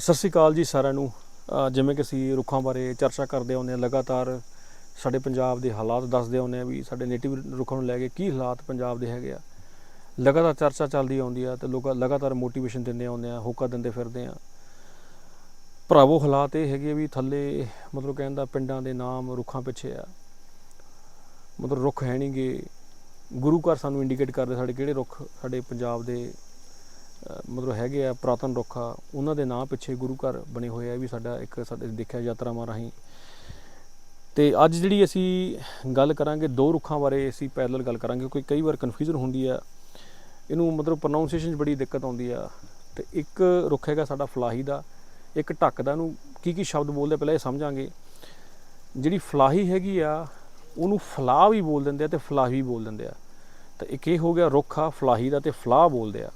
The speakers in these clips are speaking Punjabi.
ਸਤਿ ਸ਼੍ਰੀ ਅਕਾਲ ਜੀ ਸਾਰਿਆਂ ਨੂੰ। ਜਿਵੇਂ ਕਿ ਅਸੀਂ ਰੁੱਖਾਂ ਬਾਰੇ ਚਰਚਾ ਕਰਦੇ ਆਉਂਦੇ ਹਾਂ, ਲਗਾਤਾਰ ਸਾਡੇ ਪੰਜਾਬ ਦੇ ਹਾਲਾਤ ਦੱਸਦੇ ਆਉਂਦੇ ਹਾਂ ਵੀ ਸਾਡੇ ਨੇਟਿਵ ਰੁੱਖਾਂ ਨੂੰ ਲੈ ਕੇ ਕੀ ਹਾਲਾਤ ਪੰਜਾਬ ਦੇ ਹੈਗੇ ਆ। ਲਗਾਤਾਰ ਚਰਚਾ ਚੱਲਦੀ ਆਉਂਦੀ ਆ ਤੇ ਲੋਕ ਲਗਾਤਾਰ ਮੋਟੀਵੇਸ਼ਨ ਦਿੰਦੇ ਆਉਂਦੇ ਆ, ਹੋਕਾ ਦਿੰਦੇ ਫਿਰਦੇ ਆ। ਭਰਾਵੋ, ਹਾਲਾਤ ਇਹ ਹੈਗੇ ਆ ਵੀ ਥੱਲੇ ਮਤਲਬ ਕਹਿੰਦਾ ਪਿੰਡਾਂ ਦੇ ਨਾਮ ਰੁੱਖਾਂ ਪਿੱਛੇ ਆ। ਮਤਲਬ ਰੁੱਖ ਹੈ ਨਹੀਂਗੇ ਗੁਰੂ ਘਰ ਸਾਨੂੰ ਇੰਡੀਕੇਟ ਕਰਦੇ ਸਾਡੇ ਕਿਹੜੇ ਰੁੱਖ ਸਾਡੇ ਪੰਜਾਬ ਦੇ ਮਤਲਬ ਹੈਗੇ ਆ ਪ੍ਰਾਤਨ ਰੁੱਖ ਆ ਉਹਨਾਂ ਦੇ ਨਾਂ ਪਿੱਛੇ ਗੁਰੂ ਘਰ ਬਣੇ ਹੋਏ ਆ ਇਹ ਵੀ ਸਾਡਾ ਇੱਕ ਸਾਡੇ ਦੇਖਿਆ ਯਾਤਰਾਵਾਂ ਰਾਹੀਂ। ਤੇ ਅੱਜ ਜਿਹੜੀ ਅਸੀਂ ਗੱਲ ਕਰਾਂਗੇ, ਦੋ ਰੁੱਖਾਂ ਬਾਰੇ ਅਸੀਂ ਪੈਰਲਲ ਗੱਲ ਕਰਾਂਗੇ, ਕਿਉਂਕਿ ਕਈ ਵਾਰ ਕਨਫਿਊਜ਼ਨ ਹੁੰਦੀ ਆ। ਇਹਨੂੰ ਮਤਲਬ ਪ੍ਰੋਨਾਂਸੀਏਸ਼ਨ 'ਚ ਬੜੀ ਦਿੱਕਤ ਆਉਂਦੀ ਆ। ਤੇ ਇੱਕ ਰੁੱਖ ਹੈਗਾ ਸਾਡਾ ਫਲਾਹੀ ਦਾ, ਇੱਕ ਢੱਕ ਦਾ ਨੂੰ ਕੀ ਕੀ ਸ਼ਬਦ ਬੋਲਦੇ ਪਹਿਲਾਂ ਇਹ ਸਮਝਾਂਗੇ। ਜਿਹੜੀ ਫਲਾਹੀ ਹੈਗੀ ਆ, ਉਹਨੂੰ ਫਲਾਹ ਵੀ ਬੋਲ ਦਿੰਦੇ ਆ ਤੇ ਫਲਾਹੀ ਵੀ ਬੋਲ ਦਿੰਦੇ ਆ। ਤਾਂ ਇੱਕ ਇਹ ਹੋ ਗਿਆ ਰੁੱਖ ਆ, ਫਲਾਹੀ ਦਾ ਤੇ ਫਲਾਹ ਬੋਲਦੇ ਆ।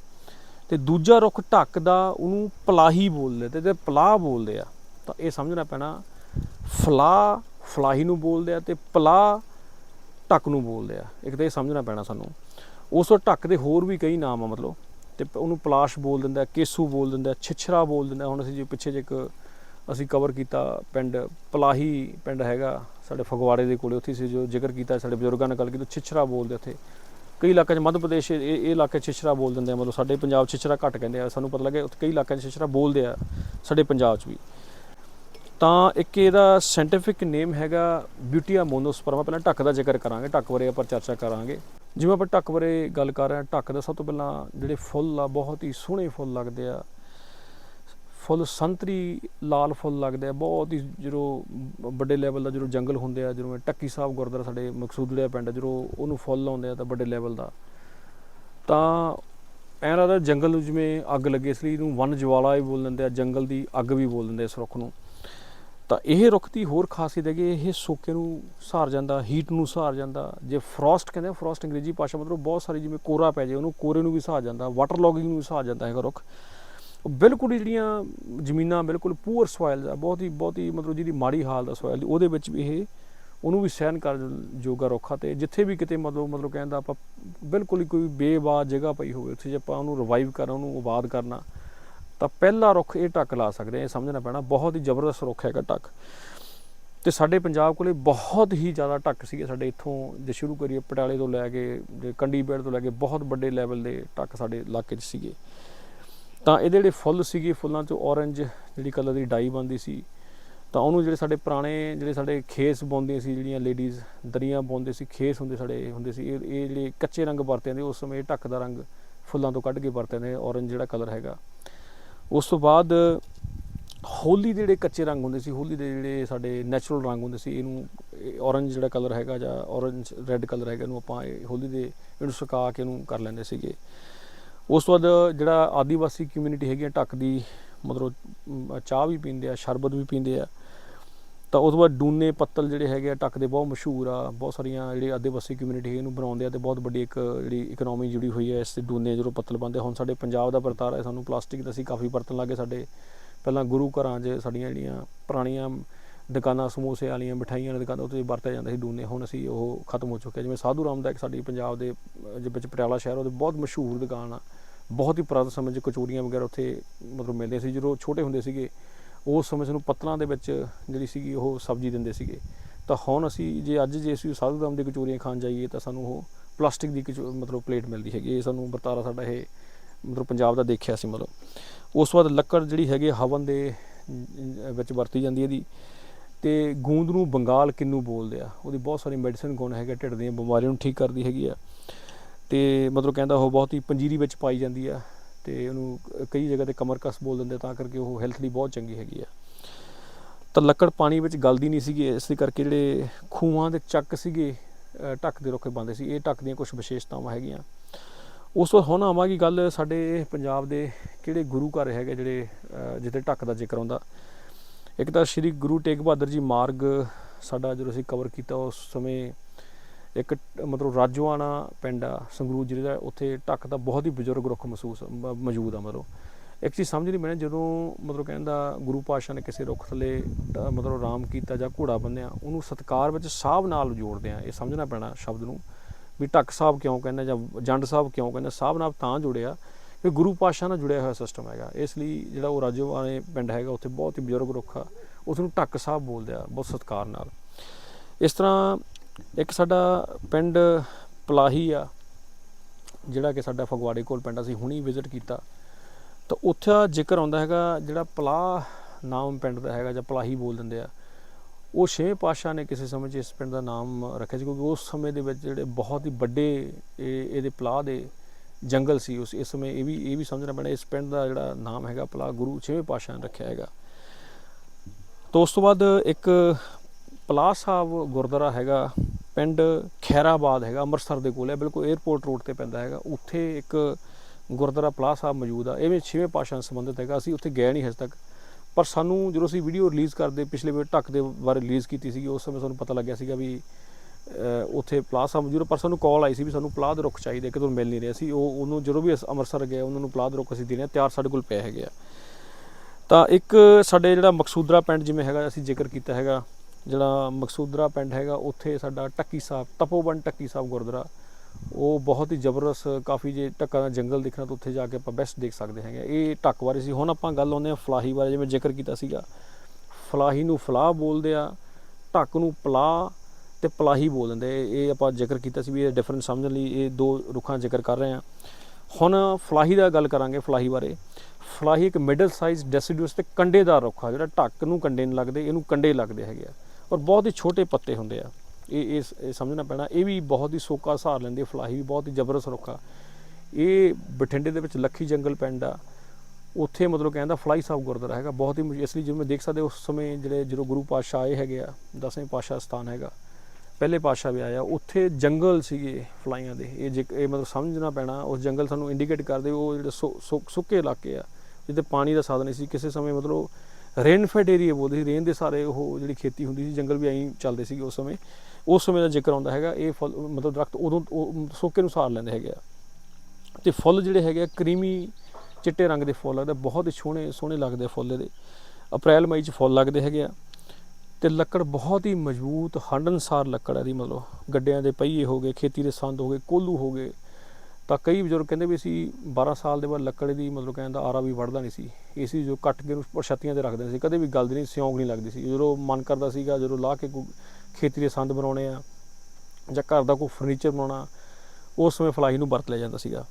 ਤੇ ਦੂਜਾ ਰੁੱਖ ਢੱਕ ਦਾ ਉਹਨੂੰ ਪਲਾਹੀ ਬੋਲਦੇ ਤੇ ਤੇ ਪਲਾਹ ਬੋਲਦੇ ਆ ਤਾਂ ਇਹ ਸਮਝਣਾ ਪੈਣਾ ਫਲਾਹ ਫਲਾਹੀ ਨੂੰ ਬੋਲਦੇ ਆ ਤੇ ਪਲਾਹ ਢੱਕ ਨੂੰ ਬੋਲਦੇ ਆ। ਇੱਕ ਤਾਂ ਇਹ ਸਮਝਣਾ ਪੈਣਾ ਸਾਨੂੰ। ਉਸ ਤੋਂ ਢੱਕ ਦੇ ਹੋਰ ਵੀ ਕਈ ਨਾਮ ਆ ਮਤਲਬ ਤੇ ਪ- ਉਹਨੂੰ ਪਲਾਸ਼ ਬੋਲ ਦਿੰਦਾ ਕੇਸੂ ਬੋਲ ਦਿੰਦਾ ਹੈ, ਛਿਛਰਾ ਬੋਲ ਦਿੰਦਾ। ਹੁਣ ਅਸੀਂ ਜੇ ਪਿੱਛੇ ਜੇ ਇੱਕ ਅਸੀਂ ਕਵਰ ਕੀਤਾ ਪਿੰਡ ਪਲਾਹੀ ਪਿੰਡ ਹੈਗਾ ਸਾਡੇ ਫਗਵਾੜੇ ਦੇ ਕੋਲੇ ਉੱਥੇ ਸੀ ਜੋ ਜ਼ਿਕਰ ਕੀਤਾ ਸਾਡੇ ਬਜ਼ੁਰਗਾਂ ਨੇ ਗੱਲ ਕੀਤੀ ਛਿਛਰਾ ਬੋਲਦੇ ਉੱਥੇ। ਕਈ ਇਲਾਕਿਆਂ 'ਚ ਮੱਧ ਪ੍ਰਦੇਸ਼ ਇਹ ਇਹ ਇਲਾਕੇ 'ਚ ਛਿਛਰਾ ਬੋਲ ਦਿੰਦੇ ਆ, ਮਤਲਬ ਸਾਡੇ ਪੰਜਾਬ 'ਚ ਛਿਛਰਾ ਘੱਟ ਕਹਿੰਦੇ ਆ। ਸਾਨੂੰ ਪਤਾ ਲੱਗਿਆ ਉੱਥੇ ਕਈ ਇਲਾਕਿਆਂ 'ਚ ਛਿਛਰਾ ਬੋਲਦੇ ਆ, ਸਾਡੇ ਪੰਜਾਬ 'ਚ ਵੀ। ਤਾਂ ਇੱਕ ਇਹਦਾ ਸਾਇੰਟੀਫਿਕ ਨੇਮ ਹੈਗਾ ਬਿਊਟੀਆ ਮੋਨੋਸਪਰਮਾ ਪਹਿਲਾਂ ਢੱਕ ਦਾ ਜ਼ਿਕਰ ਕਰਾਂਗੇ, ਢੱਕ ਬਾਰੇ ਆਪਾਂ ਚਰਚਾ ਕਰਾਂਗੇ। ਜਿਵੇਂ ਆਪਾਂ ਢੱਕ ਬਾਰੇ ਗੱਲ ਕਰ ਰਹੇ ਹਾਂ, ਢੱਕ ਦਾ ਸਭ ਤੋਂ ਪਹਿਲਾਂ ਜਿਹੜੇ ਫੁੱਲ ਆ, ਬਹੁਤ ਹੀ ਸੋਹਣੇ ਫੁੱਲ ਲੱਗਦੇ ਆ। ਫੁੱਲ, ਸੰਤਰੀ ਲਾਲ ਫੁੱਲ ਲੱਗਦੇ ਆ। ਬਹੁਤ ਹੀ ਜਦੋਂ ਵੱਡੇ ਲੈਵਲ ਦਾ ਜਦੋਂ ਜੰਗਲ ਹੁੰਦੇ ਆ, ਜਦੋਂ ਟੱਕੀ ਸਾਹਿਬ ਗੁਰਦੁਆਰਾ ਸਾਡੇ ਮਕਸੂਦੜਿਆ ਪਿੰਡ ਜਦੋਂ ਉਹਨੂੰ ਫੁੱਲ ਲਾਉਂਦੇ ਆ ਤਾਂ ਵੱਡੇ ਲੈਵਲ ਦਾ। ਤਾਂ ਐਂ ਲੱਗਦਾ ਜੰਗਲ ਨੂੰ ਜਿਵੇਂ ਅੱਗ ਲੱਗੇ, ਇਸ ਲਈ ਇਹਨੂੰ ਵਨ ਜਵਾਲਾ ਵੀ ਬੋਲ ਦਿੰਦੇ ਆ, ਜੰਗਲ ਦੀ ਅੱਗ ਵੀ ਬੋਲ ਦਿੰਦੇ ਇਸ ਰੁੱਖ ਨੂੰ। ਤਾਂ ਇਹ ਰੁੱਖ ਦੀ ਹੋਰ ਖਾਸੀਅਤ ਹੈ ਕਿ ਇਹ ਸੋਕੇ ਨੂੰ ਸਹਾਰ ਜਾਂਦਾ ਹੀਟ ਨੂੰ ਸਹਾਰ ਜਾਂਦਾ। ਜੇ ਫਰੋਸਟ ਕਹਿੰਦੇ ਫਰੋਸਟ ਅੰਗਰੇਜ਼ੀ ਭਾਸ਼ਾ ਮਤਲਬ ਬਹੁਤ ਸਾਰੀ ਜਿਵੇਂ ਕੋਰਾ ਪੈ ਜਾਏ, ਉਹਨੂੰ ਕੋਰੇ ਨੂੰ ਵੀ ਸਹਾਰ ਜਾਂਦਾ ਵਾਟਰ ਲੌਗਿੰਗ ਨੂੰ ਵੀ ਸਹਾਰ ਜਾਂਦਾ ਹੈਗਾ ਰੁੱਖ। ਉਹ ਬਿਲਕੁਲ ਹੀ ਜਿਹੜੀਆਂ ਜ਼ਮੀਨਾਂ ਬਿਲਕੁਲ ਪੂਅਰ ਸੋਇਲ ਆ, ਬਹੁਤ ਹੀ ਬਹੁਤ ਹੀ ਮਤਲਬ ਜਿਹਦੀ ਮਾੜੀ ਹਾਲਤ ਆ ਸੋਇਲ ਉਹਦੇ ਵਿੱਚ ਵੀ ਇਹ ਉਹਨੂੰ ਵੀ ਸਹਿਣ ਕਰ ਜੋਗਾ ਰੁੱਖਾ ਤੇ ਜਿੱਥੇ ਵੀ ਕਿਤੇ ਮਤਲਬ ਮਤਲਬ ਕਹਿੰਦਾ ਆਪਾਂ ਬਿਲਕੁਲ ਹੀ ਕੋਈ ਬੇਬਾਦ ਜਗ੍ਹਾ ਪਈ ਹੋਵੇ, ਉੱਥੇ ਜੇ ਆਪਾਂ ਉਹਨੂੰ ਰਿਵਾਈਵ ਕਰਨਾ, ਉਹਨੂੰ ਆਬਾਦ ਕਰਨਾ, ਤਾਂ ਪਹਿਲਾ ਰੁੱਖ ਇਹ ਟੱਕ ਲਾ ਸਕਦੇ ਆ, ਇਹ ਸਮਝਣਾ ਪੈਣਾ, ਬਹੁਤ ਹੀ ਜ਼ਬਰਦਸਤ ਰੁੱਖ ਹੈਗਾ ਟੱਕ। ਤੇ ਸਾਡੇ ਪੰਜਾਬ ਕੋਲੇ ਬਹੁਤ ਹੀ ਜ਼ਿਆਦਾ ਟੱਕ ਸੀਗੇ ਸਾਡੇ ਇੱਥੋਂ, ਜੇ ਸ਼ੁਰੂ ਕਰੀਏ ਪਟਿਆਲੇ ਤੋਂ ਲੈ ਕੇ, ਜੇ ਤੋਂ ਲੈ ਕੇ ਬਹੁਤ ਵੱਡੇ ਲੈਵਲ ਦੇ ਟੱਕ ਸਾਡੇ ਇਲਾਕੇ 'ਚ ਸੀਗੇ। ਤਾਂ ਇਹਦੇ ਜਿਹੜੇ ਫੁੱਲ ਸੀਗੇ, ਫੁੱਲਾਂ 'ਚੋਂ ਔਰੰਜ ਜਿਹੜੀ ਕਲਰ ਦੀ ਡਾਈ ਬਣਦੀ ਸੀ, ਤਾਂ ਉਹਨੂੰ ਜਿਹੜੇ ਸਾਡੇ ਪੁਰਾਣੇ, ਜਿਹੜੇ ਸਾਡੇ ਖੇਸ ਬੁਣਦੀਆਂ ਸੀ, ਜਿਹੜੀਆਂ ਲੇਡੀਜ਼ ਦਰੀਆਂ ਬੁਣਦੇ ਸੀ, ਖੇਸ ਹੁੰਦੇ ਸਾਡੇ, ਹੁੰਦੇ ਸੀ, ਇਹ ਇਹ ਜਿਹੜੇ ਕੱਚੇ ਰੰਗ ਵਰਤੇ ਜਾਂਦੇ ਉਸ ਸਮੇਂ ਇਹ ਢੱਕ ਦਾ ਰੰਗ ਫੁੱਲਾਂ ਤੋਂ ਕੱਢ ਕੇ ਵਰਤੇ ਜਾਂਦੇ ਔਰੰਜ ਜਿਹੜਾ ਕਲਰ ਹੈਗਾ। ਉਸ ਤੋਂ ਬਾਅਦ ਹੋਲੀ ਦੇ ਜਿਹੜੇ ਕੱਚੇ ਰੰਗ ਹੁੰਦੇ ਸੀ, ਹੋਲੀ ਦੇ ਜਿਹੜੇ ਸਾਡੇ ਨੈਚੁਰਲ ਰੰਗ ਹੁੰਦੇ ਸੀ, ਇਹਨੂੰ ਔਰੰਜ ਜਿਹੜਾ ਕਲਰ ਹੈਗਾ ਜਾਂ ਔਰੰਜ ਰੈੱਡ ਕਲਰ ਹੈਗਾ, ਇਹਨੂੰ ਆਪਾਂ ਇਹ ਹੋਲੀ ਦੇ ਇਹਨੂੰ ਸੁਕਾ ਕੇ ਇਹਨੂੰ ਕਰ ਲੈਂਦੇ ਸੀਗੇ। ਉਸ ਤੋਂ ਬਾਅਦ ਜਿਹੜਾ ਆਦੀਵਾਸੀ ਕਮਿਊਨਿਟੀ ਹੈਗੀ ਆ, ਢੱਕ ਦੀ, ਮਤਲਬ ਚਾਹ ਵੀ ਪੀਂਦੇ ਆ, ਸ਼ਰਬਤ ਵੀ ਪੀਂਦੇ ਆ, ਤਾਂ ਉਸ ਤੋਂ ਬਾਅਦ ਡੂਨੇ ਪੱਤਲ ਜਿਹੜੇ ਹੈਗੇ ਆ ਟੱਕ ਦੇ ਬਹੁਤ ਮਸ਼ਹੂਰ ਆ, ਬਹੁਤ ਸਾਰੀਆਂ ਜਿਹੜੀ ਆਦੀਵਾਸੀ ਕਮਿਊਨਿਟੀ ਹੈ ਇਹਨੂੰ ਬਣਾਉਂਦੇ ਆ ਤੇ ਬਹੁਤ ਵੱਡੀ ਇੱਕ ਜਿਹੜੀ ਇਕਨੋਮੀ ਜੁੜੀ ਹੋਈ ਹੈ, ਇਸ ਤੇ ਡੂਨੇ ਜਦੋਂ ਪੱਤਲ ਬੰਦੇ ਹੁਣ ਸਾਡੇ ਪੰਜਾਬ ਦਾ ਵਰਤਾਰਾ ਹੈ, ਸਾਨੂੰ ਪਲਾਸਟਿਕ ਦਾ ਅਸੀਂ ਕਾਫੀ ਵਰਤਣ ਲੱਗੇ ਸਾਡੇ, ਪਹਿਲਾਂ ਗੁਰੂ ਘਰਾਂ 'ਚ ਸਾਡੀਆਂ ਜਿਹੜੀਆਂ ਪੁਰਾਣੀਆਂ ਦੁਕਾਨਾਂ ਸਮੋਸੇ ਵਾਲੀਆਂ ਮਿਠਾਈਆਂ ਵਾਲੀਆਂ ਦੁਕਾਨਾਂ ਉੱਤੇ ਵਰਤਿਆ ਜਾਂਦਾ ਸੀ ਡੂਨੇ। ਹੁਣ ਅਸੀਂ ਉਹ ਖਤਮ ਹੋ ਚੁੱਕਿਆ। ਜਿਵੇਂ ਸਾਧੂ ਰਾਮ ਦਾ ਇੱਕ ਸਾਡੀ ਪੰਜਾਬ ਦੇ ਅਹ, ਵਿੱਚ ਪਟਿਆਲਾ ਸ਼ਹਿਰ ਉਹਦੇ ਬਹੁਤ ਮਸ਼ਹੂਰ ਦੁਕਾਨ ਆ। ਬਹੁਤ ਹੀ ਪੁਰਾਣੇ ਸਮੇਂ 'ਚ ਕਚੋਰੀਆਂ ਵਗੈਰਾ ਉੱਥੇ ਮਤਲਬ ਮਿਲਦੇ ਸੀ। ਜਦੋਂ ਛੋਟੇ ਹੁੰਦੇ ਸੀਗੇ ਉਸ ਸਮੇਂ ਸਾਨੂੰ ਪੱਤਲਾਂ ਦੇ ਵਿੱਚ ਜਿਹੜੀ ਸੀਗੀ ਉਹ ਸਬਜ਼ੀ ਦਿੰਦੇ ਸੀਗੇ। ਤਾਂ ਹੁਣ ਅਸੀਂ ਜੇ ਅੱਜ ਜੇ ਅਸੀਂ ਸਾਧੂ ਰਾਮ ਦੀ ਕਚੋਰੀਆਂ ਖਾਣ ਜਾਈਏ ਤਾਂ ਸਾਨੂੰ ਉਹ ਪਲਾਸਟਿਕ ਦੀ ਕਚੋ- ਮਤਲਬ ਪਲੇਟ ਮਿਲਦੀ ਹੈਗੀ ਇਹ ਸਾਨੂੰ ਵਰਤਾਰਾ ਸਾਡਾ ਇਹ ਮਤਲਬ ਪੰਜਾਬ ਦਾ ਦੇਖਿਆ ਸੀ ਮਤਲਬ। ਉਸ ਤੋਂ ਬਾਅਦ ਲੱਕੜ ਜਿਹੜੀ ਹੈਗੀ ਹਵਨ ਦੇ ਵਿੱਚ ਵਰਤੀ ਜਾਂਦੀ ਹੈ ਇਹਦੀ। ਤੇ ਗੂੰਦ ਨੂੰ ਬੰਗਾਲ ਕਿੰਨੂ ਬੋਲਦੇ ਆ? ਉਹਦੀ ਬਹੁਤ ਸਾਰੀ ਮੈਡੀਸਨ ਗੁਣ ਹੈਗੇ ਢਿੱਡ ਦੀਆਂ ਬਿਮਾਰੀਆਂ ਨੂੰ ਠੀਕ ਕਰਦੀ ਹੈਗੀ ਆ। ਤੇ ਮਤਲਬ ਕਹਿੰਦਾ ਉਹ ਬਹੁਤ ਹੀ ਪੰਜੀਰੀ ਵਿੱਚ ਪਾਈ ਜਾਂਦੀ ਆ ਤੇ ਉਹਨੂੰ ਕਈ ਜਗ੍ਹਾ ਤੇ ਕਮਰਕਸ ਬੋਲ ਦਿੰਦੇ ਤਾਂ ਕਰਕੇ ਉਹ ਹੈਲਥ ਲਈ ਬਹੁਤ ਚੰਗੀ ਹੈਗੀ ਆ। ਤਾਂ ਲੱਕੜ ਪਾਣੀ ਵਿੱਚ ਗਲਦੀ ਨਹੀਂ ਸੀਗੀ ਇਸ ਦੇ ਕਰਕੇ ਜਿਹੜੇ ਖੂਹਾਂ ਦੇ ਚੱਕ ਸੀਗੇ ਅ, ਢੱਕ ਦੇ ਰੁੱਖੇ ਬੰਦੇ ਸੀ ਇਹ ਢੱਕ ਦੀਆਂ ਕੁਝ ਵਿਸ਼ੇਸ਼ਤਾਵਾਂ ਹੈਗੀਆਂ। ਉਸ ਤੋਂ ਹੁਣ ਆਵਾਂਗੀ ਗੱਲ ਸਾਡੇ ਪੰਜਾਬ ਦੇ ਕਿਹੜੇ ਗੁਰੂ ਘਰ ਹੈਗੇ ਜਿਹੜੇ ਜਿੱਥੇ ਢੱਕ ਦਾ ਜ਼ਿਕਰ ਆਉਂਦਾ ਇੱਕ ਤਾਂ ਸ੍ਰੀ ਗੁਰੂ ਤੇਗ ਬਹਾਦਰ ਜੀ ਮਾਰਗ ਸਾਡਾ ਜਦੋਂ ਅਸੀਂ ਕਵਰ ਕੀਤਾ ਉਸ ਸਮੇਂ ਇੱਕ ਮਤਲਬ ਰਾਜੋਆਣਾ ਪਿੰਡ ਆ, ਸੰਗਰੂਰ ਜ਼ਿਲ੍ਹੇ ਦਾ, ਉੱਥੇ ਢੱਕ ਦਾ ਬਹੁਤ ਹੀ ਬਜ਼ੁਰਗ ਰੁੱਖ ਮਹਿਸੂਸ ਮ- ਮੌਜੂਦ ਆ ਮਤਲਬ। ਇੱਕ ਚੀਜ਼ ਸਮਝ ਨਹੀਂ ਮੈਨੇ ਜਦੋਂ ਮਤਲਬ ਕਹਿੰਦਾ ਗੁਰੂ ਪਾਤਸ਼ਾਹ ਨੇ ਕਿਸੇ ਰੁੱਖ ਥੱਲੇ ਮਤਲਬ ਆਰਾਮ ਕੀਤਾ ਜਾਂ ਘੋੜਾ ਬੰਨਿਆ, ਉਹਨੂੰ ਸਤਕਾਰ ਵਿੱਚ ਸਾਹਬ ਨਾਲ ਜੋੜਦੇ ਆ, ਇਹ ਸਮਝਣਾ ਪੈਣਾ ਸ਼ਬਦ ਨੂੰ। ਵੀ ਢੱਕ ਸਾਹਿਬ ਕਿਉਂ ਕਹਿੰਦੇ ਜਾਂ ਜੰਡ ਸਾਹਿਬ ਕਿਉਂ ਕਹਿੰਦੇ ਸਾਹਿਬ ਨਾਲ ਤਾਂ ਜੁੜਿਆ ਇਹ ਗੁਰੂ ਪਾਤਸ਼ਾਹ ਨਾਲ ਜੁੜਿਆ ਹੋਇਆ ਸਿਸਟਮ ਹੈਗਾ। ਇਸ ਲਈ ਜਿਹੜਾ ਉਹ ਰਾਜੋਵਾਨੇ ਪਿੰਡ ਹੈਗਾ, ਉੱਥੇ ਬਹੁਤ ਹੀ ਬਜ਼ੁਰਗ ਰੁੱਖ ਆ। ਉਸ ਨੂੰ ਢੱਕ ਸਾਹਿਬ ਬੋਲਦੇ ਆ, ਬਹੁਤ ਸਤਿਕਾਰ ਨਾਲ। ਇਸ ਤਰ੍ਹਾਂ ਇੱਕ ਸਾਡਾ ਪਿੰਡ ਪਲਾਹੀ ਆ, ਜਿਹੜਾ ਕਿ ਸਾਡਾ ਫਗਵਾੜੇ ਕੋਲ ਪਿੰਡ ਅਸੀਂ ਹੁਣੀ ਵਿਜ਼ਿਟ ਕੀਤਾ। ਤਾਂ ਉੱਥੇ ਜ਼ਿਕਰ ਆਉਂਦਾ ਹੈਗਾ, ਜਿਹੜਾ ਪਲਾਹ ਨਾਮ ਪਿੰਡ ਦਾ ਹੈਗਾ, ਜਾਂ ਪਲਾਹੀ ਬੋਲ ਦਿੰਦੇ ਆ। ਉਹ ਛੇਵੇਂ ਪਾਤਸ਼ਾਹ ਨੇ ਕਿਸੇ ਸਮੇਂ 'ਚ ਇਸ ਪਿੰਡ ਦਾ ਨਾਮ ਰੱਖਿਆ ਸੀ, ਕਿਉਂਕਿ ਉਸ ਸਮੇਂ ਦੇ ਵਿੱਚ ਜਿਹੜੇ ਬਹੁਤ ਹੀ ਵੱਡੇ ਇਹ, ਇਹਦੇ ਪਲਾਹ ਦੇ ਜੰਗਲ ਸੀ ਉਸ, ਇਸ ਸਮੇਂ ਇਹ ਵੀ ਇਹ ਵੀ ਸਮਝਣਾ ਪੈਣਾ, ਇਸ ਪਿੰਡ ਦਾ ਜਿਹੜਾ ਨਾਮ ਹੈਗਾ ਪਲਾ ਗੁਰੂ ਛੇਵੇਂ ਪਾਤਸ਼ਾਹ ਨੇ ਰੱਖਿਆ ਹੈਗਾ। ਤੋਂ ਉਸ ਤੋਂ ਬਾਅਦ ਇੱਕ ਪਲਾਹ ਸਾਹਿਬ ਗੁਰਦੁਆਰਾ ਹੈਗਾ, ਪਿੰਡ ਖੈਰਾਬਾਦ ਹੈਗਾ, ਅੰਮ੍ਰਿਤਸਰ ਦੇ ਕੋਲ ਹੈ, ਬਿਲਕੁਲ 에ਅਰਪੋਰਟ ਰੋਡ ਤੇ ਪੈਂਦਾ ਹੈਗਾ। ਉੱਥੇ ਇੱਕ ਗੁਰਦੁਆਰਾ ਪਲਾਹ ਸਾਹਿਬ ਮੌਜੂਦ ਆ, ਇਹ ਵੀ ਛੇਵੇਂ ਪਾਤਸ਼ਾਹ ਨਾਲ ਸੰਬੰਧਿਤ ਹੈਗਾ, ਅਸੀਂ ਉੱਥੇ ਗਏ ਨਹੀਂ ਹਜੇ ਤੱਕ। ਪਰ ਸਾਨੂੰ ਜਦੋਂ ਅਸੀਂ ਵੀਡੀਓ ਰਿਲੀਜ਼ ਕਰਦੇ, ਪਿਛਲੇ ਵੇ ਢੱਕ ਦੇ ਬਾਰੇ ਰਿਲੀਜ਼ ਕੀਤੀ ਸੀਗੀ, ਉਸ ਸਮੇਂ ਸਾਨੂੰ ਪਤਾ ਲੱਗਿਆ ਸੀਗਾ ਵੀ ਉੱਥੇ ਪਲਾਹ ਸਾਹਿਬ ਮੌਜੂਦ ਪਰ ਸਾਨੂੰ ਕਾਲ ਆਈ ਸੀ ਵੀ ਸਾਨੂੰ ਪਲਾਹ ਦੇ ਰੁੱਖ ਚਾਹੀਦੇ ਕਿ ਮਿਲ ਨਹੀਂ ਰਹੇ ਸੀ। ਉਹ ਉਹਨੂੰ ਜਦੋਂ ਵੀ ਅਸੀਂ ਅੰਮ੍ਰਿਤਸਰ ਗਏ ਉਹਨਾਂ ਨੂੰ ਪਲਾਹ ਦੇ ਰੁੱਖ ਅਸੀਂ ਦੇਣੇ ਆ, ਤਿਆਰ ਸਾਡੇ ਕੋਲ ਪਏ ਹੈਗੇ ਆ। ਤਾਂ ਇੱਕ ਸਾਡੇ ਜਿਹੜਾ ਮਕਸੂਦਰਾ ਪਿੰਡ ਜਿਵੇਂ ਹੈਗਾ ਅਸੀਂ ਜ਼ਿਕਰ ਕੀਤਾ ਹੈਗਾ ਜਿਹੜਾ ਮਕਸੂਦਰਾ ਪਿੰਡ ਹੈਗਾ ਉੱਥੇ ਸਾਡਾ ਟੱਕੀ ਸਾਹਿਬ ਤਪੋਵਨ ਟੱਕੀ ਸਾਹਿਬ ਗੁਰਦੁਆਰਾ ਉਹ ਬਹੁਤ ਹੀ ਜ਼ਬਰਦਸਤ ਕਾਫੀ ਜੇ ਟੱਕਾ ਦਾ ਜੰਗਲ ਦੇਖਣਾ ਤਾਂ ਉੱਥੇ ਜਾ ਕੇ ਆਪਾਂ ਬੈਸਟ ਦੇਖ ਸਕਦੇ ਹੈਗੇ ਇਹ ਟੱਕ ਬਾਰੇ ਸੀ। ਹੁਣ ਆਪਾਂ ਗੱਲ ਆਉਂਦੇ ਆ ਫਲਾਹੀ ਬਾਰੇ ਜਿਵੇਂ ਜ਼ਿਕਰ ਕੀਤਾ ਸੀਗਾ। ਫਲਾਹੀ ਨੂੰ ਫਲਾਹ ਬੋਲਦੇ ਆ ਢੱਕ ਨੂੰ ਪਲਾਹ ਤੇ ਪਲਾਹੀ ਬੋਲ ਦਿੰਦੇ ਇਹ ਆਪਾਂ ਜ਼ਿਕਰ ਕੀਤਾ ਸੀ ਵੀ ਇਹ ਡਿਫਰੈਂਟ ਸਮਝਣ ਲਈ ਇਹ ਦੋ ਰੁੱਖਾਂ ਜ਼ਿਕਰ ਕਰ ਰਹੇ ਹਾਂ ਹੁਣ ਫਲਾਹੀ ਦਾ ਗੱਲ ਕਰਾਂਗੇ ਫਲਾਹੀ ਬਾਰੇ। ਫਲਾਹੀ ਇੱਕ ਮਿਡਲ ਸਾਈਜ਼ ਡੈਸੀਡਿਊਸ ਤੇ ਕੰਡੇਦਾਰ ਰੁੱਖ ਆ, ਜਿਹੜਾ ਢੱਕ ਨੂੰ ਕੰਡੇ ਨਹੀਂ ਲੱਗਦੇ, ਇਹਨੂੰ ਕੰਡੇ ਲੱਗਦੇ ਹੈਗੇ ਆ। ਔਰ ਬਹੁਤ ਹੀ ਛੋਟੇ ਪੱਤੇ ਹੁੰਦੇ ਆ। ਇਹ ਇਸ ਇਹ ਸਮਝਣਾ ਪੈਣਾ। ਇਹ ਵੀ ਬਹੁਤ ਹੀ ਸੋਕਾ ਸਹਾਰ ਲੈਂਦੀ ਹੈ ਫਲਾਹੀ ਵੀ ਬਹੁਤ ਹੀ ਜ਼ਬਰਦਸਤ ਰੁੱਖ ਆ। ਇਹ ਬਠਿੰਡੇ ਦੇ ਵਿੱਚ ਲੱਖੀ ਜੰਗਲ ਪਿੰਡ ਆ। ਉੱਥੇ ਮਤਲਬ ਕਹਿੰਦਾ ਫਲਾਈ ਸਾਹਿਬ ਗੁਰਦੁਆਰਾ ਹੈਗਾ। ਬਹੁਤ ਹੀ ਇਸ ਲਈ ਜਿਵੇਂ ਦੇਖ ਸਕਦੇ ਉਸ ਸਮੇਂ ਜਿਹੜੇ ਜਦੋਂ ਗੁਰੂ ਪਾਤਸ਼ਾਹ ਆਏ ਹੈਗੇ ਆ, ਦਸਵੇਂ ਪਾਤਸ਼ਾਹ ਸਥਾਨ ਹੈਗਾ। ਪਹਿਲੇ ਪਾਤਸ਼ਾਹ ਵੀ ਆਇਆ, ਉੱਥੇ ਜੰਗਲ ਸੀਗੇ ਫਲਾਈਆਂ ਦੇ। ਇਹ ਜੇ ਇਹ ਮਤਲਬ ਸਮਝਣਾ ਪੈਣਾ ਉਸ ਜੰਗਲ ਸਾਨੂੰ ਇੰਡੀਕੇਟ ਕਰਦੇ ਉਹ ਜਿਹੜੇ ਸੁ- ਸੁੱਕੇ ਇਲਾਕੇ ਆ, ਜਿੱਥੇ ਪਾਣੀ ਦਾ ਸਾਧਨ ਨਹੀਂ ਸੀ। ਕਿਸੇ ਸਮੇਂ ਮਤਲਬ ਰੇਨ ਫੈਡ ਏਰੀਆ ਬੋਲਦੇ ਸੀ ਰੇਨ ਦੇ ਸਾਰੇ ਉਹ ਜਿਹੜੀ ਖੇਤੀ ਹੁੰਦੀ ਸੀ, ਜੰਗਲ ਵੀ ਐਂ ਚੱਲਦੇ ਸੀਗੇ ਉਸ ਸਮੇਂ। ਉਸ ਸਮੇਂ ਦਾ ਜ਼ਿਕਰ ਆਉਂਦਾ ਹੈਗਾ, ਇਹ ਫੁੱਲ, ਮਤਲਬ ਦਰਖਤ ਉਦੋਂ ਉਹ ਸੋਕੇ ਨੂੰ ਸਾਰ ਲੈਂਦੇ ਹੈਗੇ ਆ। ਤੇ ਫੁੱਲ ਜਿਹੜੇ ਹੈਗੇ ਆ, ਕਰੀਮੀ ਚਿੱਟੇ ਰੰਗ ਦੇ ਫੁੱਲ ਲੱਗਦੇ ਬਹੁਤ ਹੀ ਸੋਹਣੇ ਸੋਹਣੇ ਲੱਗਦੇ ਆ ਫੁੱਲ ਇਹਦੇ। ਅਪ੍ਰੈਲ, ਮਈ ਚ ਫੁੱਲ ਲੱਗਦੇ ਹੈਗੇ ਆ। ਤੇ ਲੱਕੜ ਬਹੁਤ ਹੀ ਮਜ਼ਬੂਤ ਹੰਡਨਸਾਰ ਲੱਕੜ ਹੈ ਦੀ ਮਤਲਬ। ਗੱਡਿਆਂ ਦੇ ਪਹੀਏ ਹੋ ਗਏ, ਖੇਤੀ ਦੇ ਸੰਦ ਹੋ ਗਏ, ਕੋਲੂ ਹੋ ਗਏ। ਤਾਂ ਕਈ ਬਜ਼ੁਰਗ ਕਹਿੰਦੇ ਵੀ ਅਸੀਂ 12 ਸਾਲ ਦੇ ਬਾਅਦ ਲੱਕੜ ਦੀ ਮਤਲਬ ਕਹਿੰਦਾ ਆਰਾ ਵੀ ਵੜਦਾ ਨਹੀਂ ਸੀ। ਇਹ ਜੋ ਕੱਟ ਕੇ ਉਹਨੂੰ ਛੱਤੀਆਂ ਤੇ ਰੱਖਦੇ ਸੀ। ਕਦੇ ਵੀ ਗਲਦੀ ਨਹੀਂ, ਸਿਉਂਕ ਨਹੀਂ ਲੱਗਦੀ ਸੀ। ਜਦੋਂ ਮਨ ਕਰਦਾ ਸੀਗਾ, ਜਦੋਂ ਲਾ ਕੇ ਕੋਈ ਖੇਤੀ ਦੇ ਸੰਦ ਬਣਾਉਣੇ ਆ ਜਾਂ ਘਰ ਦਾ ਕੋਈ ਫਰਨੀਚਰ ਬਣਾਉਣਾ, ਉਸ ਸਮੇਂ ਫਲਾਈ ਨੂੰ ਵਰਤ ਲਿਆ ਜਾਂਦਾ ਸੀਗਾ।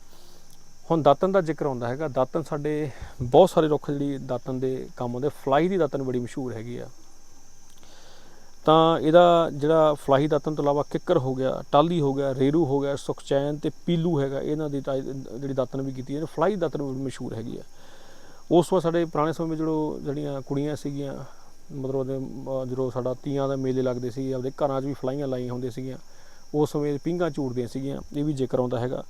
ਹੁਣ ਦਾਤਨ ਦਾ ਜ਼ਿਕਰ ਆਉਂਦਾ ਹੈਗਾ। ਦਾਤਨ ਸਾਡੇ ਬਹੁਤ ਸਾਰੇ ਰੁੱਖ ਜਿਹੜੀ ਦਾਤਨ ਦੇ ਕੰਮ ਆਉਂਦੇ ਫਲਾਈ ਦੀ ਦਾਤਨ ਬੜੀ ਮਸ਼ਹੂਰ ਹੈਗੀ ਆ। ਤਾਂ ਇਹਦਾ ਜਿਹੜਾ ਫਲਾਹੀ ਦਾਤਨ ਤੋਂ ਇਲਾਵਾ ਕਿੱਕਰ ਹੋ ਗਿਆ ਟਾਲੀ ਹੋ ਗਿਆ ਰੇਰੂ ਹੋ ਗਿਆ ਸੁਖਚੈਨ ਤੇ ਪੀਲੂ ਹੈਗਾ ਇਹਨਾਂ ਦੀ ਤਾਂ ਜਿਹੜੀ ਦਾਤਨ ਵੀ ਕੀਤੀ ਹੈ ਫਲਾਹੀ ਦਾਤਨ ਵੀ ਮਸ਼ਹੂਰ ਹੈਗੀ ਆ ਉਸ ਵਾਰ ਸਾਡੇ ਪੁਰਾਣੇ ਸਮੇਂ ਵਿੱਚ ਜਿਹੜੋ ਜਿਹੜੀਆਂ ਕੁੜੀਆਂ ਸੀਗੀਆਂ ਮਤਲਬ ਉਹਦੇ, ਜਦੋਂ ਸਾਡਾ ਤੀਆਂ ਦਾ ਮੇਲੇ ਲੱਗਦੇ ਸੀ ਆਪਦੇ ਘਰਾਂ 'ਚ ਵੀ ਫਲਾਈਆਂ ਲਾਈਆਂ ਹੁੰਦੀਆਂ ਸੀਗੀਆਂ ਉਸ ਸਮੇਂ ਪਿੰਗਾ ਝੂੜਦੀਆਂ ਸੀਗੀਆਂ ਇਹ ਵੀ ਜ਼ਿਕਰ ਆਉਂਦਾ ਹੈਗਾ।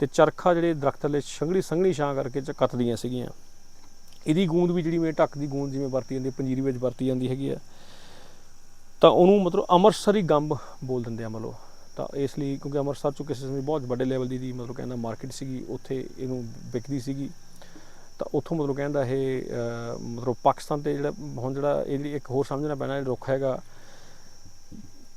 ਤੇ ਚਰਖਾ ਜਿਹੜੇ ਦਰਖਤ ਥੱਲੇ ਸੰਘਣੀ ਸੰਘਣੀ ਛਾਂ ਕਰਕੇ ਚ ਕੱਤਦੀਆਂ ਸੀਗੀਆਂ। ਇਹਦੀ ਗੂੰਦ ਵੀ ਜਿਹੜੀ ਮੈਂ ਢੱਕ ਦੀ ਗੂੰਦ ਜਿਵੇਂ ਵਰਤੀ ਜਾਂਦੀ ਪੰਜੀਰੀ ਵਿੱਚ ਵਰਤੀ ਜਾਂਦੀ ਹੈਗੀ ਆ ਤਾਂ ਉਹਨੂੰ ਮਤਲਬ ਅੰਮ੍ਰਿਤਸਰੀ ਗੰਬ ਬੋਲ ਦਿੰਦੇ ਆ ਮਤਲਬ। ਤਾਂ ਇਸ ਲਈ ਕਿਉਂਕਿ ਅੰਮ੍ਰਿਤਸਰ ਚੋਂ ਕਿਸੇ ਸਮੇਂ ਬਹੁਤ ਵੱਡੇ ਲੈਵਲ ਦੀ ਮਤਲਬ ਕਹਿੰਦਾ ਮਾਰਕੀਟ ਸੀਗੀ, ਉੱਥੇ ਇਹਨੂੰ ਵਿਕਦੀ ਸੀਗੀ। ਤਾਂ ਉੱਥੋਂ ਮਤਲਬ ਕਹਿੰਦਾ ਇਹ ਮਤਲਬ ਪਾਕਿਸਤਾਨ ਤੇ ਜਿਹੜਾ, ਹੁਣ ਜਿਹੜਾ ਇਹਦੀ ਇੱਕ ਹੋਰ ਸਮਝਣਾ ਪੈਣਾ, ਇਹ ਰੁੱਖ ਹੈਗਾ।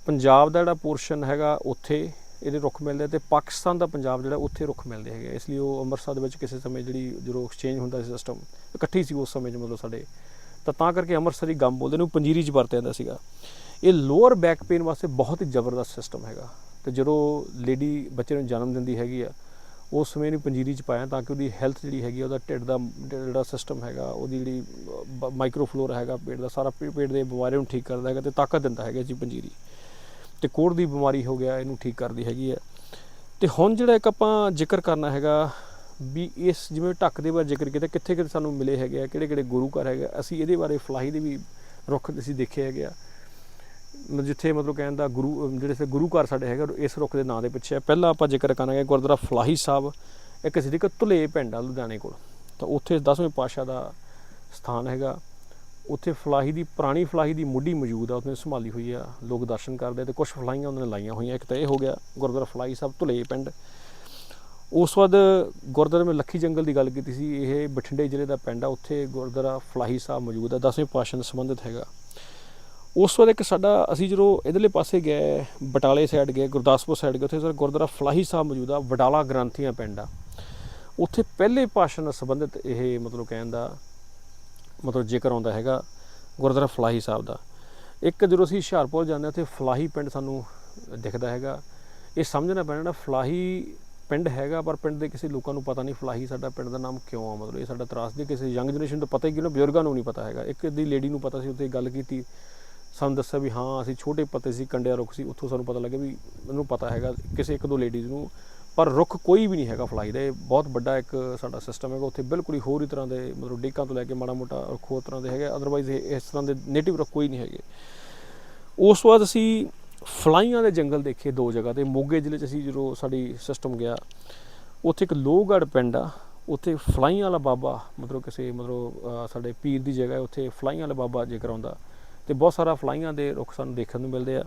ਪੰਜਾਬ ਦਾ ਜਿਹੜਾ ਪੋਰਸ਼ਨ ਹੈਗਾ, ਉੱਥੇ ਇਹਦੇ ਰੁੱਖ ਮਿਲਦੇ ਆ ਤੇ ਪਾਕਿਸਤਾਨ ਦਾ ਪੰਜਾਬ ਜਿਹੜਾ, ਉੱਥੇ ਰੁੱਖ ਮਿਲਦੇ ਹੈਗੇ ਇਸ ਲਈ ਉਹ ਅੰਮ੍ਰਿਤਸਰ ਦੇ ਵਿੱਚ ਕਿਸੇ ਸਮੇਂ ਜਿਹੜੀ ਜਦੋਂ ਐਕਸਚੇਂਜ ਹੁੰਦਾ ਸੀ ਸਿਸਟਮ ਇਕੱਠੀ ਸੀ ਉਸ ਸਮੇਂ 'ਚ ਮਤਲਬ ਸਾਡੇ। ਤਾਂ ਤਾਂ ਕਰਕੇ ਅੰਮ੍ਰਿਤਸਰੀ ਗੰਮ ਬੋਲਦੇ ਨੂੰ ਪੰਜੀਰੀ 'ਚ ਵਰਤਿਆ ਜਾਂਦਾ ਸੀਗਾ। ਇਹ ਲੋਅਰ ਬੈਕ ਪੇਨ ਵਾਸਤੇ ਬਹੁਤ ਹੀ ਜ਼ਬਰਦਸਤ ਸਿਸਟਮ ਹੈਗਾ। ਤੇ ਜਦੋਂ ਲੇਡੀ ਬੱਚੇ ਨੂੰ ਜਨਮ ਦਿੰਦੀ ਹੈਗੀ ਆ ਉਸ ਸਮੇਂ ਨੂੰ ਪੰਜੀਰੀ 'ਚ ਪਾਇਆ ਤਾਂ ਕਿ ਉਹਦੀ ਹੈਲਥ ਜਿਹੜੀ ਹੈਗੀ ਆ, ਉਹਦਾ ਢਿੱਡ ਦਾ ਜਿਹੜਾ ਸਿਸਟਮ ਹੈਗਾ ਉਹਦੀ ਜਿਹੜੀ ਮਾਈਕਰੋਫਲੋਰਾ ਹੈਗਾ ਪੇਟ ਦਾ ਸਾਰਾ ਪੇਟ ਦੇ ਬਿਮਾਰੀਆਂ ਨੂੰ ਠੀਕ ਕਰਦਾ ਹੈਗਾ ਤੇ ਤਾਕਤ ਦਿੰਦਾ ਹੈਗਾ ਜੀ ਪੰਜੀਰੀ। ਤੇ ਕੋੜ ਦੀ ਬਿਮਾਰੀ ਹੋ ਗਿਆ ਇਹਨੂੰ ਠੀਕ ਕਰਦੀ ਹੈਗੀ ਹੈ ਤੇ ਹੁਣ ਜਿਹੜਾ ਇੱਕ ਆਪਾਂ ਜ਼ਿਕਰ ਕਰਨਾ ਹੈਗਾ ਵੀ ਇਸ ਜਿਵੇਂ ਢੱਕ ਦੇ ਬਾਰੇ ਜ਼ਿਕਰ ਕੀਤਾ ਕਿੱਥੇ ਕਿੱਥੇ ਸਾਨੂੰ ਮਿਲੇ ਹੈਗੇ ਆ ਕਿਹੜੇ ਕਿਹੜੇ ਗੁਰੂ ਘਰ ਹੈਗੇ ਆ। ਅਸੀਂ ਇਹਦੇ ਬਾਰੇ ਫਲਾਹੀ ਦੇ ਵੀ ਰੁੱਖ ਅਸੀਂ ਦੇਖੇ ਹੈਗੇ ਆ। ਜਿੱਥੇ ਮਤਲਬ ਕਹਿਣ ਦਾ ਗੁਰੂ ਜਿਹੜੇ ਸੇ ਗੁਰੂ ਘਰ ਸਾਡੇ ਹੈਗਾ, ਇਸ ਰੁੱਖ ਦੇ ਨਾਂ ਦੇ ਪਿੱਛੇ ਪਹਿਲਾਂ ਆਪਾਂ ਜ਼ਿਕਰ ਕਰਾਂਗੇ ਗੁਰਦੁਆਰਾ ਫਲਾਹੀ ਸਾਹਿਬ, ਇੱਕ ਸਿੱਧੀ ਧੁਲੇ ਪਿੰਡ ਆ ਲੁਧਿਆਣੇ ਕੋਲ। ਤਾਂ ਉੱਥੇ 10ਵੇਂ ਪਾਤਸ਼ਾਹ ਦਾ ਸਥਾਨ ਹੈਗਾ। ਉੱਥੇ ਫਲਾਹੀ ਦੀ, ਪੁਰਾਣੀ ਫਲਾਹੀ ਦੀ ਮੁੱਢੀ ਮੌਜੂਦ ਆ ਉਹਨੇ ਸੰਭਾਲੀ ਹੋਈ ਆ, ਲੋਕ ਦਰਸ਼ਨ ਕਰਦੇ ਆ ਤੇ ਕੁਝ ਫਲਾਹੀਆਂ ਉਹਨਾਂ ਨੇ ਲਾਈਆਂ ਹੋਈਆਂ। ਇੱਕ ਤਾਂ ਇਹ ਹੋ ਗਿਆ ਗੁਰਦੁਆਰਾ ਫਲਾਹੀ ਸਾਹਿਬ, ਧੁਲੇ ਪਿੰਡ। ਉਸ ਤੋਂ ਬਾਅਦ ਗੁਰਦੁਆਰੇ ਮੈਂ ਲੱਖੀ ਜੰਗਲ ਦੀ ਗੱਲ ਕੀਤੀ ਸੀ। ਇਹ ਬਠਿੰਡੇ ਜ਼ਿਲ੍ਹੇ ਦਾ ਪਿੰਡ ਆ, ਉੱਥੇ ਗੁਰਦੁਆਰਾ ਫਲਾਹੀ ਸਾਹਿਬ ਮੌਜੂਦ ਆ 10ਵੇਂ ਪਾਤਸ਼ਾਹ ਨਾਲ ਸੰਬੰਧਿਤ ਹੈਗਾ। ਉਸ ਤੋਂ ਬਾਅਦ ਇੱਕ ਸਾਡਾ, ਅਸੀਂ ਜਦੋਂ ਇਧਰਲੇ ਪਾਸੇ ਗਏ, ਬਟਾਲੇ ਸਾਈਡ ਗਏ, ਗੁਰਦਾਸਪੁਰ ਸਾਈਡ ਗਏ, ਉੱਥੇ ਸਰ ਗੁਰਦੁਆਰਾ ਫਲਾਹੀ ਸਾਹਿਬ ਮੌਜੂਦ ਆ, ਵਡਾਲਾ ਗ੍ਰੰਥੀਆਂ ਪਿੰਡ ਆ। ਉੱਥੇ ਪਹਿਲੇ ਭਾਸ਼ਣ ਨਾਲ ਸੰਬੰਧਿਤ ਇਹ ਮਤਲਬ ਕਹਿਣ ਦਾ ਮਤਲਬ ਜ਼ਿਕਰ ਆਉਂਦਾ ਹੈਗਾ, ਗੁਰਦੁਆਰਾ ਫਲਾਹੀ ਸਾਹਿਬ ਦਾ। ਇੱਕ ਜਦੋਂ ਅਸੀਂ ਹੁਸ਼ਿਆਰਪੁਰ ਜਾਂਦੇ ਹਾਂ, ਉੱਥੇ ਫਲਾਹੀ ਪਿੰਡ ਸਾਨੂੰ ਦਿਖਦਾ ਹੈਗਾ। ਇਹ ਸਮਝਣਾ ਪੈਣਾ ਨਾ, ਫਲਾਹੀ ਪਿੰਡ ਹੈਗਾ, ਪਰ ਪਿੰਡ ਦੇ ਕਿਸੇ ਲੋਕਾਂ ਨੂੰ ਪਤਾ ਨਹੀਂ ਫਲਾਹੀ ਸਾਡਾ ਪਿੰਡ ਦਾ ਨਾਮ ਕਿਉਂ ਆ, ਮਤਲਬ ਇਹ ਸਾਡਾ ਤਰਾਸ ਦੀ ਕਿਸੇ ਯੰਗ ਜਨਰੇਸ਼ਨ ਤੋਂ ਪਤਾ ਹੀ ਕਿਉਂ ਨਾ, ਬਜ਼ੁਰਗਾਂ ਨੂੰ ਨਹੀਂ ਪਤਾ ਹੈਗਾ। ਇੱਕ ਦੀ ਲੇਡੀ ਨੂੰ ਪਤਾ ਸੀ, ਉੱਥੇ ਗੱਲ ਕੀਤੀ। ਸਾਨੂੰ ਦੱਸਿਆ ਵੀ ਹਾਂ, ਅਸੀਂ ਛੋਟੇ ਪੱਤੇ ਸੀ, ਕੰਡਿਆ ਰੁੱਖ ਸੀ, ਉੱਥੋਂ ਸਾਨੂੰ ਪਤਾ ਲੱਗਿਆ ਵੀ ਮੈਨੂੰ ਪਤਾ ਹੈਗਾ ਕਿਸੇ ਇੱਕ ਦੋ ਲੇਡੀਜ਼ ਨੂੰ, ਪਰ ਰੁੱਖ ਕੋਈ ਵੀ ਨਹੀਂ ਹੈਗਾ ਫਲਾਈ ਦਾ ਇਹ ਬਹੁਤ ਵੱਡਾ ਇੱਕ ਸਾਡਾ ਸਿਸਟਮ ਹੈਗਾ, ਉੱਥੇ ਬਿਲਕੁਲ ਹੀ ਹੋਰ ਹੀ ਤਰ੍ਹਾਂ ਦੇ ਮਤਲਬ ਡੇਕਾਂ ਤੋਂ ਲੈ ਕੇ ਮਾੜਾ ਮੋਟਾ ਰੁੱਖ ਹੋਰ ਤਰ੍ਹਾਂ ਦੇ ਹੈਗੇ ਅਦਰਵਾਈਜ਼ ਇਹ ਇਸ ਤਰ੍ਹਾਂ ਦੇ ਨੇਟਿਵ ਰੁੱਖ ਕੋਈ ਨਹੀਂ ਹੈਗੇ। ਉਸ ਤੋਂ ਬਾਅਦ ਅਸੀਂ ਫਲਾਈਆਂ ਦੇ ਜੰਗਲ ਦੇਖੇ ਦੋ ਜਗ੍ਹਾ ਤੇ, ਮੋਗੇ ਜ਼ਿਲ੍ਹੇ 'ਚ ਅਸੀਂ ਜਦੋਂ ਸਾਡੀ ਸਿਸਟਮ ਗਿਆ, ਉੱਥੇ ਇੱਕ ਲੋਹਗੜ੍ਹ ਪਿੰਡ ਆ, ਉੱਥੇ ਫਲਾਈਆਂ ਵਾਲਾ ਬਾਬਾ, ਮਤਲਬ ਕਿਸੇ ਮਤਲਬ ਸਾਡੇ ਪੀਰ ਦੀ ਜਗ੍ਹਾ ਉੱਥੇ ਫਲਾਈਆਂ ਵਾਲਾ ਬਾਬਾ ਜ਼ਿਕਰ ਆਉਂਦਾ। ਤੇ ਬਹੁਤ ਸਾਰਾ ਫਲਾਈਆਂ ਦੇ ਰੁੱਖ ਸਾਨੂੰ ਦੇਖਣ ਨੂੰ ਮਿਲਦੇ ਆ।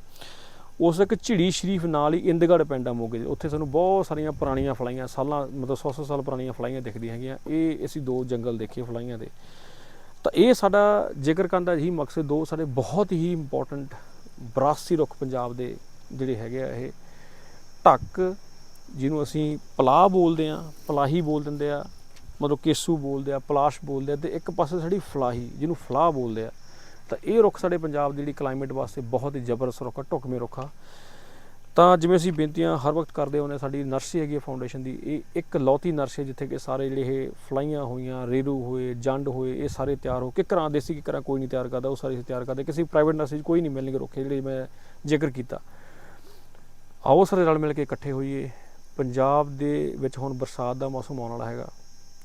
ਉਸ ਇੱਕ ਝਿੜੀ ਸ਼ਰੀਫ ਨਾਲ ਹੀ ਇੰਦਗੜ੍ਹ ਪਿੰਡ ਆ ਮੋਗੇ ਦੇ। ਉੱਥੇ ਸਾਨੂੰ ਬਹੁਤ ਸਾਰੀਆਂ ਪੁਰਾਣੀਆਂ ਫਲਾਈਆਂ, ਸਾਲਾਂ, ਮਤਲਬ 100 ਸਾਲ ਪੁਰਾਣੀਆਂ ਫਲਾਈਆਂ ਦਿਖਦੀਆਂ ਹੈਗੀਆਂ। ਇਹ ਅਸੀਂ ਦੋ ਜੰਗਲ ਦੇਖੇ ਫਲਾਈਆਂ ਦੇ। ਤਾਂ ਇਹ ਸਾਡਾ ਜ਼ਿਕਰ ਕਰਨ ਦਾ ਇਹੀ ਮਕਸਦ, ਦੋ ਸਾਡੇ ਬਹੁਤ ਹੀ ਇੰਪੋਰਟੈਂਟ ਵਿਰਾਸਤੀ ਰੁੱਖ ਪੰਜਾਬ ਦੇ ਜਿਹੜੇ ਹੈਗੇ ਆ ਇਹ। ਢੱਕ, ਜਿਹਨੂੰ ਅਸੀਂ ਪਲਾਹ ਬੋਲਦੇ ਆ ਪਲਾਹੀ ਬੋਲ ਦਿੰਦੇ ਆ, ਮਤਲਬ ਕੇਸੂ ਬੋਲਦੇ ਆ, ਪਲਾਸ਼ ਬੋਲਦੇ ਆ ਤੇ ਇੱਕ ਪਾਸੇ ਸਾਡੀ ਫਲਾਹੀ, ਜਿਹਨੂੰ ਫਲਾਹ ਬੋਲਦੇ ਆ। ਤਾਂ ਇਹ ਰੁੱਖ ਸਾਡੇ ਪੰਜਾਬ ਦੀ ਜਿਹੜੀ ਕਲਾਈਮੇਟ ਵਾਸਤੇ ਬਹੁਤ ਹੀ ਜ਼ਬਰਦਸਤ ਰੁੱਖ ਆ, ਢੁਕਵੇਂ ਰੁੱਖ ਆ। ਤਾਂ ਜਿਵੇਂ ਅਸੀਂ ਬੇਨਤੀਆਂ ਹਰ ਵਕਤ ਕਰਦੇ ਹੁੰਦੇ ਹਾਂ, ਸਾਡੀ ਨਰਸਰੀ ਹੈਗੀ ਫਾਊਂਡੇਸ਼ਨ ਦੀ, ਇਹ ਇੱਕ ਲੌਤੀ ਨਰਸਰੀ ਹੈ ਜਿੱਥੇ ਕਿ ਸਾਰੇ ਜਿਹੜੇ ਇਹ ਫਲਾਈਆਂ ਹੋਈਆਂ, ਰੇਰੂ ਹੋਏ, ਜੰਡ ਹੋਏ, ਇਹ ਸਾਰੇ ਤਿਆਰ ਹੋ ਕਿਕਰਾਂ ਦੇਸੀ ਕਿਕਰਾਂ ਕੋਈ ਨਹੀਂ ਤਿਆਰ ਕਰਦਾ, ਉਹ ਸਾਰੇ ਅਸੀਂ ਤਿਆਰ ਕਰਦੇ ਕਿਸੇ ਪ੍ਰਾਈਵੇਟ ਨਰਸਰੀ 'ਚ ਕੋਈ ਨਹੀਂ ਮਿਲਣਗੇ ਰੁੱਖ ਜਿਹੜੇ ਮੈਂ ਜ਼ਿਕਰ ਕੀਤਾ। ਆਓ ਸਾਰੇ ਰਲ ਮਿਲ ਕੇ ਇਕੱਠੇ ਹੋਈਏ। ਪੰਜਾਬ ਦੇ ਵਿੱਚ ਹੁਣ ਬਰਸਾਤ ਦਾ ਮੌਸਮ ਆਉਣ ਵਾਲਾ ਹੈਗਾ।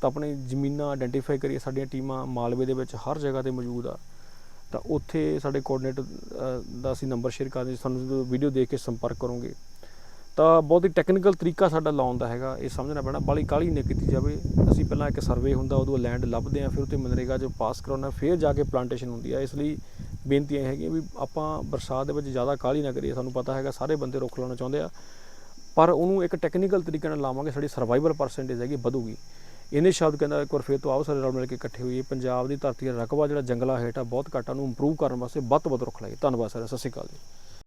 ਤਾਂ ਆਪਣੀ ਜ਼ਮੀਨਾਂ ਆਇਡੈਂਟੀਫਾਈ ਕਰੀਏ, ਸਾਡੀਆਂ ਟੀਮਾਂ ਮਾਲਵੇ ਦੇ ਵਿੱਚ ਹਰ ਜਗ੍ਹਾ ਤੇ ਮੌਜੂਦ ਆ। ਤਾਂ ਉੱਥੇ ਸਾਡੇ ਕੋਆਰਡੀਨੇਟਰ ਦਾ ਅਸੀਂ ਨੰਬਰ ਸ਼ੇਅਰ ਕਰਦੇ ਦਿੰਦੇ ਸਾਨੂੰ ਵੀਡੀਓ ਦੇਖ ਕੇ ਸੰਪਰਕ ਕਰੋਗੇ। ਤਾਂ ਬਹੁਤ ਹੀ ਟੈਕਨੀਕਲ ਤਰੀਕਾ ਸਾਡਾ ਲਾਉਣ ਦਾ ਹੈਗਾ, ਇਹ ਸਮਝਣਾ ਪੈਣਾ, ਬਾਲੀ ਕਾਲੀ ਨਹੀਂ ਕੀਤੀ ਜਾਵੇ। ਅਸੀਂ ਪਹਿਲਾਂ ਇੱਕ ਸਰਵੇ ਹੁੰਦਾ, ਉਦੋਂ ਲੈਂਡ ਲੱਭਦੇ ਆ ਫਿਰ ਉੱਤੇ ਮਨਰੇਗਾ ਜੋ ਪਾਸ ਕਰਾਉਣਾ ਫਿਰ ਜਾ ਕੇ ਪਲਾਂਟੇਸ਼ਨ ਹੁੰਦੀ ਆ। ਇਸ ਲਈ ਬੇਨਤੀਆਂ ਹੈਗੀਆਂ ਵੀ ਆਪਾਂ ਬਰਸਾਤ ਦੇ ਵਿੱਚ ਜ਼ਿਆਦਾ ਕਾਲੀ ਨਾ ਕਰੀਏ, ਸਾਨੂੰ ਪਤਾ ਹੈਗਾ, ਸਾਰੇ ਬੰਦੇ ਰੁੱਖ ਲਾਉਣਾ ਚਾਹੁੰਦੇ ਆ। ਪਰ ਉਹਨੂੰ ਇੱਕ ਟੈਕਨੀਕਲ ਤਰੀਕੇ ਨਾਲ ਲਾਵਾਂਗੇ, ਸਾਡੀ ਸਰਵਾਈਵਲ ਪਰਸੈਂਟੇਜ ਹੈਗੀ, ਵਧੂਗੀ। ਇਹਨੇ ਸ਼ਬਦ ਕਹਿੰਦਾ ਇੱਕ ਵਾਰ ਫਿਰ ਤੋਂ ਆਓ, ਸਾਰੇ ਰਲ ਮਿਲ ਕੇ ਇਕੱਠੇ ਹੋਈਏ। ਪੰਜਾਬ ਦੀ ਧਰਤੀ ਦਾ ਰਕਬਾ ਜਿਹੜਾ ਜੰਗਲਾਂ ਹੇਠ ਆ ਬਹੁਤ ਘੱਟ ਆ ਨੂੰ ਇੰਪਰੂਵ ਕਰਨ ਵਾਸਤੇ ਵੱਧ ਤੋਂ ਵੱਧ ਰੁੱਖ ਲਾਈਏ। ਧੰਨਵਾਦ ਸਰ ਸਤਿ ਸ਼੍ਰੀ ਅਕਾਲ ਜੀ।